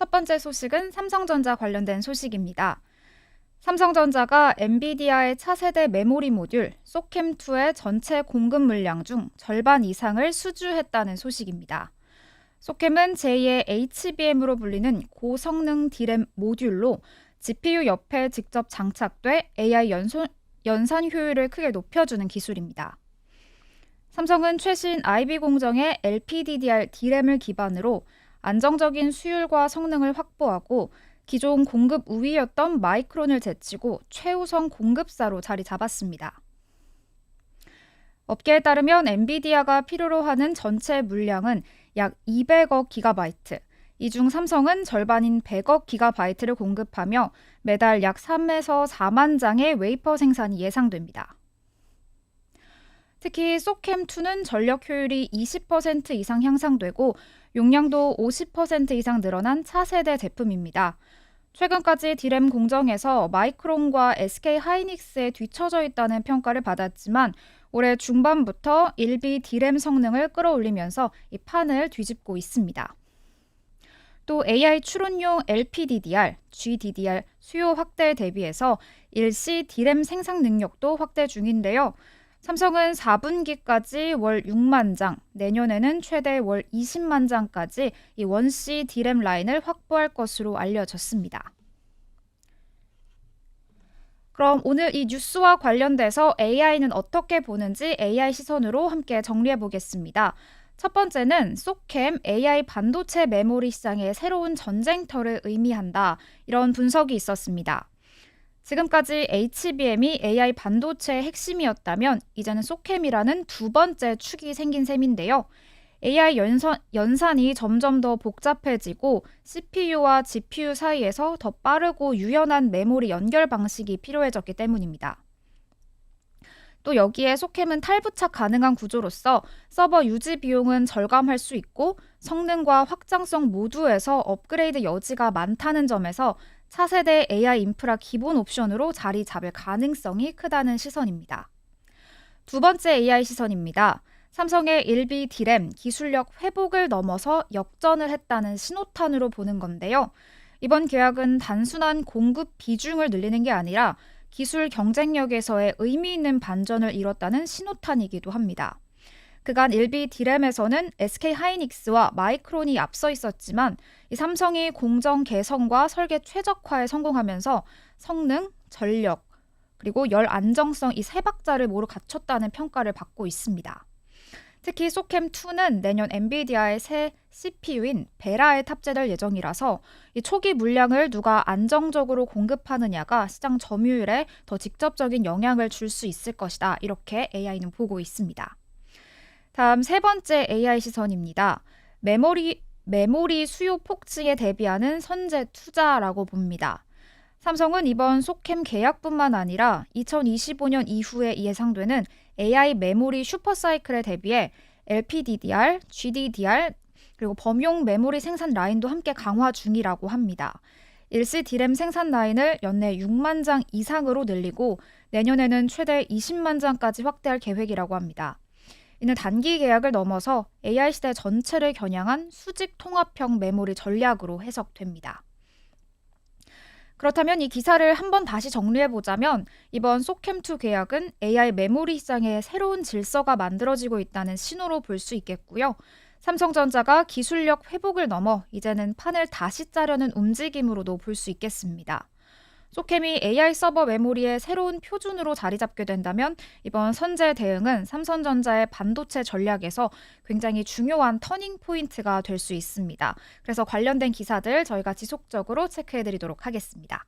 첫 번째 소식은 삼성전자 관련된 소식입니다. 삼성전자가 엔비디아의 차세대 메모리 모듈 소캠2의 전체 공급 물량 중 절반 이상을 수주했다는 소식입니다. 소캠은 제2의 HBM으로 불리는 고성능 D램 모듈로 GPU 옆에 직접 장착돼 AI 연소, 연산 효율을 크게 높여주는 기술입니다. 삼성은 최신 IB 공정의 LPDDR D램을 기반으로 안정적인 수율과 성능을 확보하고 기존 공급 우위였던 마이크론을 제치고 최우선 공급사로 자리 잡았습니다. 업계에 따르면 엔비디아가 필요로 하는 전체 물량은 약 200억 기가바이트, 이 중 삼성은 절반인 100억 기가바이트를 공급하며 매달 약 3에서 4만 장의 웨이퍼 생산이 예상됩니다. 특히 소캠2는 전력 효율이 20% 이상 향상되고 용량도 50% 이상 늘어난 차세대 제품입니다. 최근까지 디램 공정에서 마이크론과 SK 하이닉스에 뒤처져 있다는 평가를 받았지만 올해 중반부터 일비 디램 성능을 끌어올리면서 이 판을 뒤집고 있습니다. 또 AI 추론용 LPDDR, GDDR 수요 확대에 대비해서 일시 디램 생산 능력도 확대 중인데요. 삼성은 4분기까지 월 6만 장, 내년에는 최대 월 20만 장까지 이 원C 디램 라인을 확보할 것으로 알려졌습니다. 그럼 오늘 이 뉴스와 관련돼서 AI는 어떻게 보는지 AI 시선으로 함께 정리해 보겠습니다. 첫 번째는 소캠 AI 반도체 메모리 시장의 새로운 전쟁터를 의미한다. 이런 분석이 있었습니다. 지금까지 HBM이 AI 반도체의 핵심이었다면 이제는 소캠이라는 두 번째 축이 생긴 셈인데요. AI 연산, 연산이 점점 더 복잡해지고 CPU와 GPU 사이에서 더 빠르고 유연한 메모리 연결 방식이 필요해졌기 때문입니다. 또 여기에 소캠은 탈부착 가능한 구조로서 서버 유지 비용은 절감할 수 있고 성능과 확장성 모두에서 업그레이드 여지가 많다는 점에서 차세대 AI 인프라 기본 옵션으로 자리 잡을 가능성이 크다는 시선입니다. 두 번째 AI 시선입니다. 삼성의 1B 디램 기술력 회복을 넘어서 역전을 했다는 신호탄으로 보는 건데요. 이번 계약은 단순한 공급 비중을 늘리는 게 아니라 기술 경쟁력에서의 의미 있는 반전을 이뤘다는 신호탄이기도 합니다. 그간 일비 디램에서는 SK 하이닉스와 마이크론이 앞서 있었지만 이 삼성이 공정 개선과 설계 최적화에 성공하면서 성능, 전력, 그리고 열 안정성 이 세 박자를 모두 갖췄다는 평가를 받고 있습니다. 특히 소캠2는 내년 엔비디아의 새 CPU인 베라에 탑재될 예정이라서 이 초기 물량을 누가 안정적으로 공급하느냐가 시장 점유율에 더 직접적인 영향을 줄 수 있을 것이다. 이렇게 AI는 보고 있습니다. 다음 세 번째 AI 시선입니다. 메모리, 메모리 수요 폭증에 대비하는 선제 투자라고 봅니다. 삼성은 이번 소캠 계약뿐만 아니라 2025년 이후에 예상되는 AI 메모리 슈퍼사이클에 대비해 LPDDR, GDDR, 그리고 범용 메모리 생산 라인도 함께 강화 중이라고 합니다. 일시 디램 생산 라인을 연내 6만 장 이상으로 늘리고 내년에는 최대 20만 장까지 확대할 계획이라고 합니다. 이는 단기 계약을 넘어서 AI 시대 전체를 겨냥한 수직 통합형 메모리 전략으로 해석됩니다. 그렇다면 이 기사를 한번 다시 정리해 보자면 이번 소캠2 계약은 AI 메모리 시장에 새로운 질서가 만들어지고 있다는 신호로 볼 수 있겠고요. 삼성전자가 기술력 회복을 넘어 이제는 판을 다시 짜려는 움직임으로도 볼 수 있겠습니다. 소캠이 AI 서버 메모리의 새로운 표준으로 자리 잡게 된다면 이번 선제 대응은 삼성전자의 반도체 전략에서 굉장히 중요한 터닝 포인트가 될 수 있습니다. 그래서 관련된 기사들 저희가 지속적으로 체크해 드리도록 하겠습니다.